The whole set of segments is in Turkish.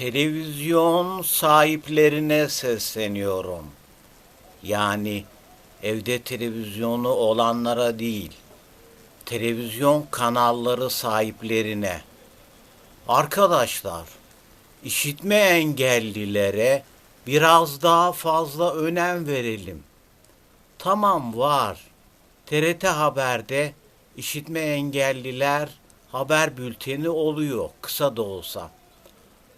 televizyon sahiplerine sesleniyorum. Yani evde televizyonu olanlara değil, televizyon kanalları sahiplerine. Arkadaşlar, işitme engellilere biraz daha fazla önem verelim. Tamam var. TRT Haber'de işitme engelliler haber bülteni oluyor kısa da olsa.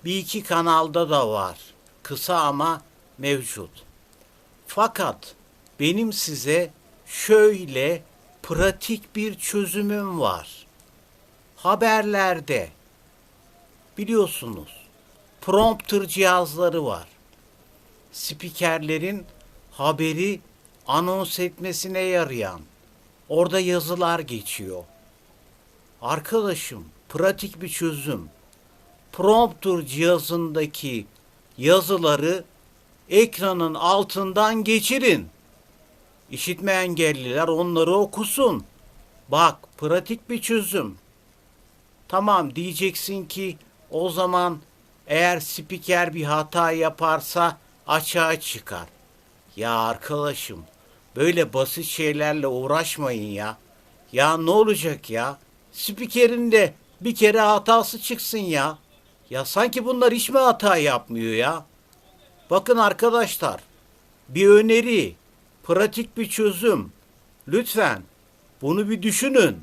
Bir iki kanalda da var. Kısa ama mevcut. Fakat benim size şöyle pratik bir çözümüm var. Haberlerde biliyorsunuz prompter cihazları var. Spikerlerin haberi anons etmesine yarayan orada yazılar geçiyor. Arkadaşım pratik bir çözüm. Prompter cihazındaki yazıları ekranın altından geçirin. İşitme engelliler onları okusun. Bak pratik bir çözüm. Tamam diyeceksin ki o zaman eğer spiker bir hata yaparsa açığa çıkar. Ya arkadaşım böyle basit şeylerle uğraşmayın ya. Ya ne olacak ya? Spikerin de bir kere hatası çıksın ya. Ya sanki bunlar hiç mi hata yapmıyor ya? Bakın arkadaşlar, bir öneri, pratik bir çözüm. Lütfen bunu bir düşünün.